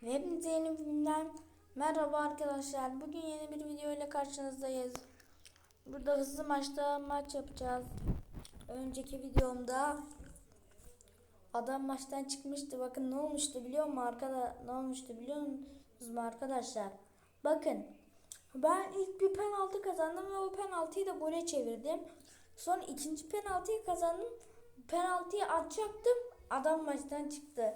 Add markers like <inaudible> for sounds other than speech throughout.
Hepinize yeni bir günden merhaba arkadaşlar. Bugün yeni bir video ile karşınızdayız. Burada hızlı maçta maç yapacağız. Önceki videomda adam maçtan çıkmıştı. Bakın ne olmuştu biliyor musun arkada ne olmuştu biliyor musunuz mu arkadaşlar? Bakın ben ilk bir penaltı kazandım ve o penaltıyı da gole çevirdim. Sonra ikinci penaltıyı kazandım. Penaltıyı atacaktım. Adam maçtan çıktı.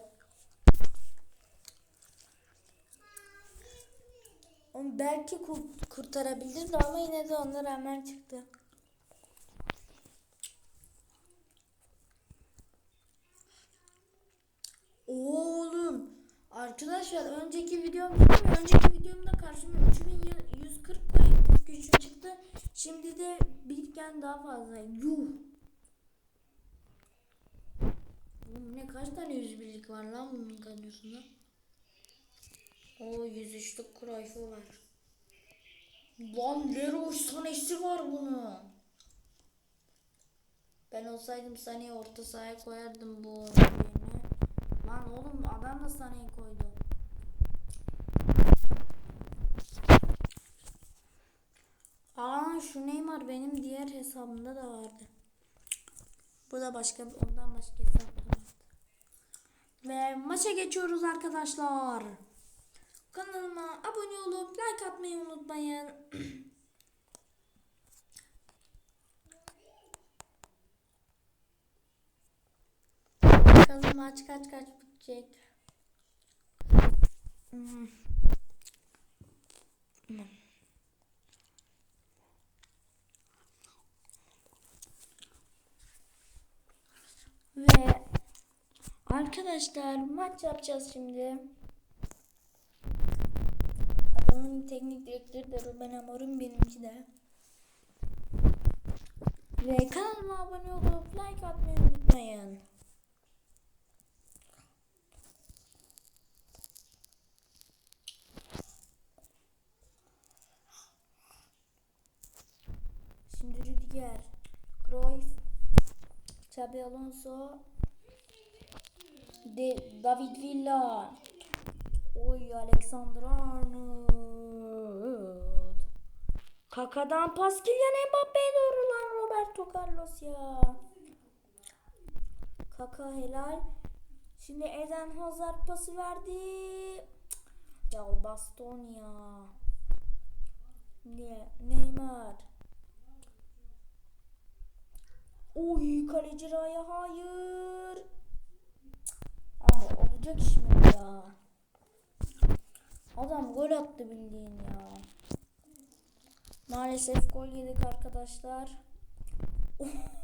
Onu belki kur- kurtarabilirdi ama yine de ona rağmen çıktı. Oğlum arkadaşlar önceki videom önceki videomda karşıma 3140 kolektif gücüm çıktı. Şimdi de birken daha fazla. Yuh. Ne kaç tane yüz birlik var lan bunun kadrosunda? O 103'lük Cruyff'u var. Lan Leroy Sané'si var bunun. Ben olsaydım Sané'yi orta sahaya koyardım bu yerine. Lan oğlum adam da Sané'yi koydu. Aa şu Neymar benim diğer hesabımda da vardı. Bu da başka ondan başka vardı. Ve maça geçiyoruz arkadaşlar. Abone olup like atmayı unutmayın. <clears throat> Bakalım maç kaç kaç bitecek. Ve arkadaşlar maç yapacağız şimdi. Adamın teknik direktörü de Ruben Amorim benimki de. Ve kanalıma abone olup like atmayı unutmayın. Şimdi Rüdiger, Cruyff, Xabi Alonso, De David Villa, Oy Alexander Arnold. Kaka'dan pas Kylian Mbappe'ye doğru lan Roberto Carlos ya. Kaka helal. Şimdi Eden Hazard pası verdi. Ya o baston ya. Ne? Neymar. Oy kaleci Raya hayır. Abi olacak iş mi ya? Adam gol attı bildiğin ya. Maalesef gol yedik arkadaşlar. <laughs>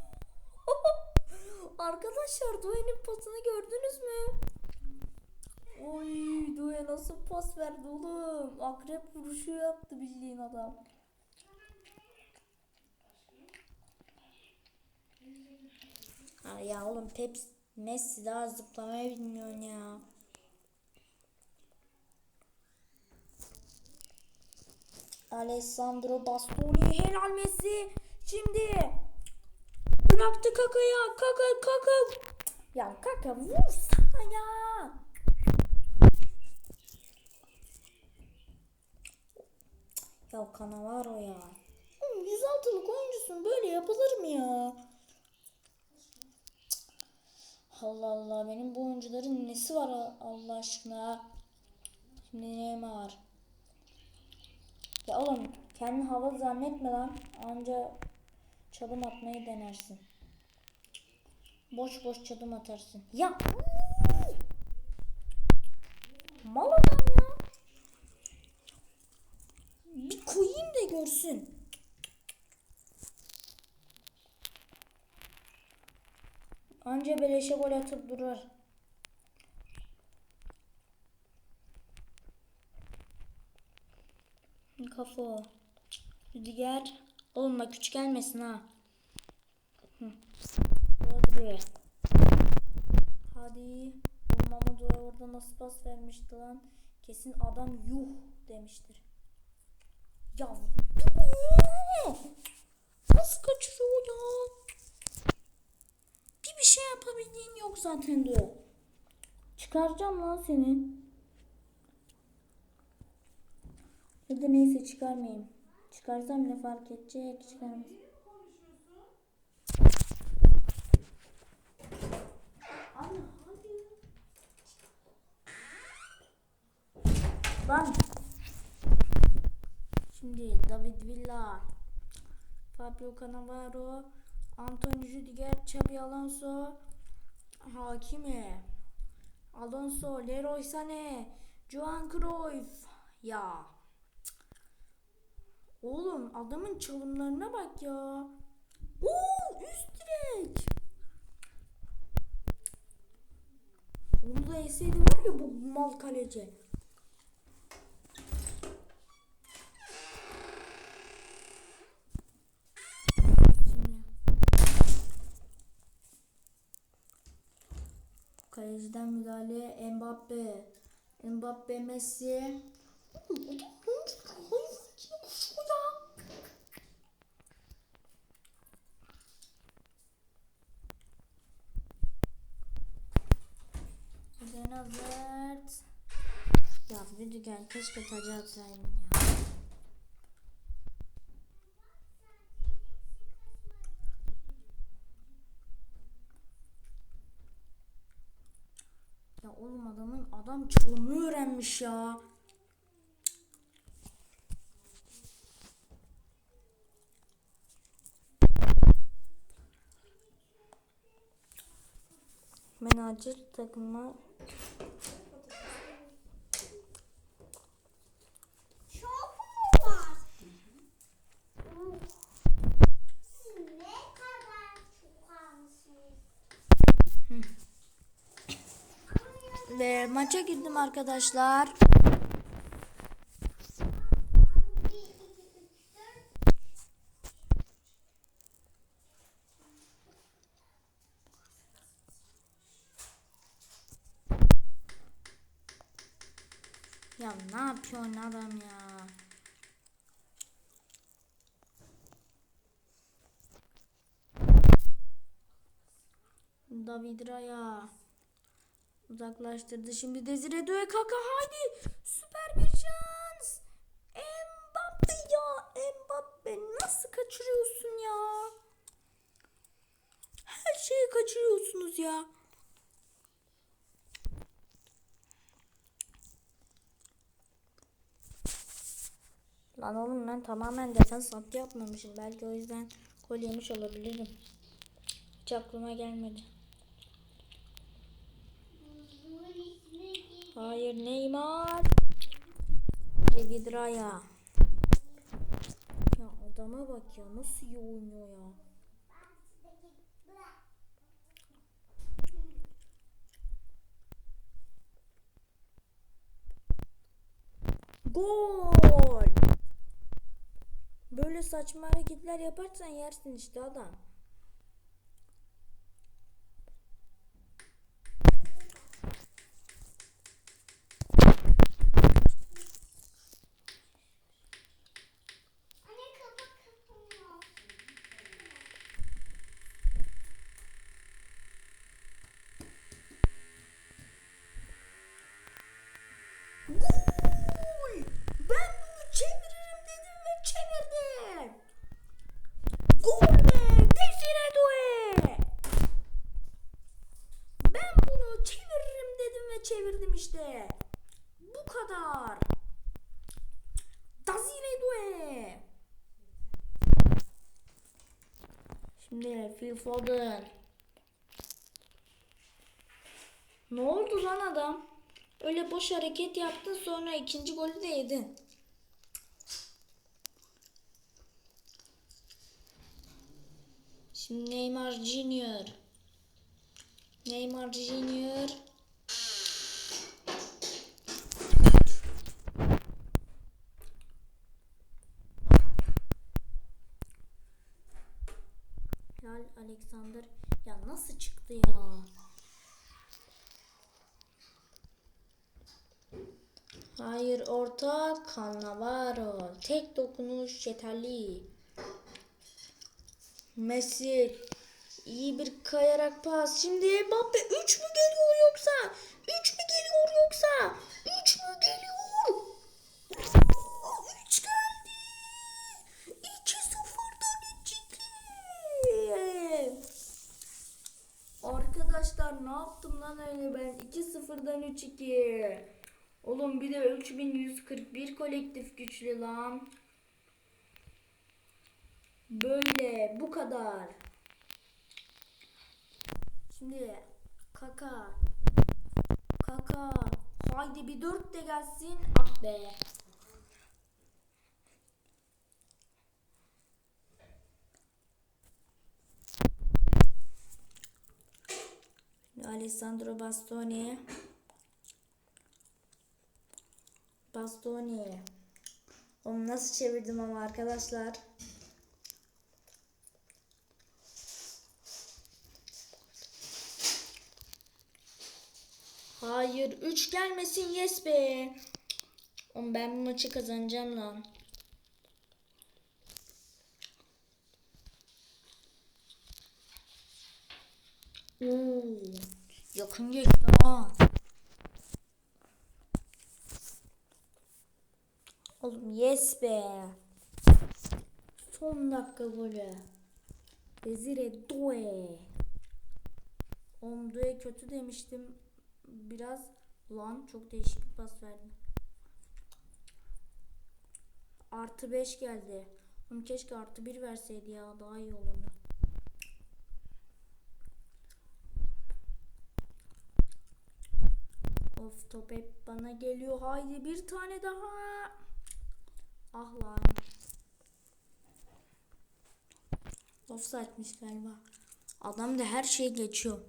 arkadaşlar Due'nin pasını gördünüz mü? Oy Due nasıl pas verdi oğlum. Akrep vuruşu yaptı bildiğin adam. Ha ya oğlum Peps Messi daha zıplamayı bilmiyorsun ya. Alessandro Bastoni helal Messi. Şimdi bıraktı Kaka'ya. Kaka Kaka. Ya Kaka vursana ya. Ya Cannavaro ya. Oğlum 106'lık oyuncusun böyle yapılır mı ya? Allah Allah benim bu oyuncuların nesi var Allah aşkına? Şimdi Neymar. Ya oğlum kendini havalı zannetme lan. Anca çalım atmayı denersin. Boş boş çalım atarsın. Ya. Mal adam ya. Bir koyayım da görsün. Anca beleşe gol atıp durar. Kafa o. Rüdiger. Oğlum bak küçük gelmesin ha. Rodri. Hadi. Oğlum Mamadou orada nasıl pas vermişti lan. Kesin adam yuh demiştir. Ya? Nasıl kaçırıyor ya? Bir bir şey yapabildiğin yok zaten diyor. Çıkaracağım lan seni. İyi de neyse çıkarmayayım. Çıkarsam ne fark edecek? Çıkarmaz. Lan. Şimdi David Villa, Fabio Cannavaro, Antonio Rüdiger, Xabi Alonso, Hakimi, Alonso, Leroy Sané, Johan Cruyff. Ya. Oğlum adamın çalımlarına bak ya. Oo üst direk. Onu da yeseydi var ya bu mal kaleci. Kaleciden müdahale Mbappe. Mbappe Messi. Hazard. Ya Rüdiger keşke tacı atsaydın ya. Ya oğlum adamın adam çalımı öğrenmiş ya. Ben acil takıma Çok mu var? Siz ne kadar çok almışsınız? Ve maça girdim arkadaşlar. Ya ne yapıyorsun adam ya? David Raya uzaklaştırdı. Şimdi Desire Doué kaka hadi süper bir şans. Mbappe ya Mbappe nasıl kaçırıyorsun ya? Her şeyi kaçırıyorsunuz ya. Lan oğlum ben tamamen defans hattı yapmamışım. Belki o yüzden gol yemiş olabilirim. Hiç aklıma gelmedi. Bunun ismi Hayır Neymar. David Raya. Ya adama bak ya nasıl iyi oynuyor ya. Gol. Böyle saçma hareketler yaparsan yersin işte adam. Anne kapak kapanıyor. Gol! Ben bunu çeviririm dedim ve çevirdim. Gol be! Desire Doué! Ben bunu çeviririm dedim ve çevirdim işte. Bu kadar. Desire Doué! Şimdi Phil Foden. Ne oldu lan adam? Öyle boş hareket yaptın sonra ikinci golü de yedin. Şimdi Neymar Junior. Neymar Junior. Alexander. Ya nasıl çıktı ya? Hayır orta Cannavaro. Tek dokunuş yeterli. Messi iyi bir kayarak pas. Şimdi Mbappe 3 mü geliyor yoksa? 3 mü geliyor yoksa? 3 mü geliyor? arkadaşlar ne yaptım lan öyle ben? 2-0'dan 3-2 Oğlum bir de 3141 kolektif güçlü lan. Böyle bu kadar. Şimdi kaka. Kaka. Haydi bir 4 de gelsin. Ah be. Alessandro Bastoni. Bastoni. Onu nasıl çevirdim ama arkadaşlar. Hayır 3 gelmesin yes be. Oğlum ben bu maçı kazanacağım lan. Oo, yakın geçti ha. Oğlum yes be. Son dakika golü. Desire Doe. Oğlum Doe kötü demiştim. Biraz lan çok değişik bir pas verdim. Artı 5 geldi. Oğlum keşke artı 1 verseydi ya daha iyi olurdu. Top hep bana geliyor. Haydi bir tane daha. Ah lan. Offside'miş galiba. Adam da her şeyi geçiyor.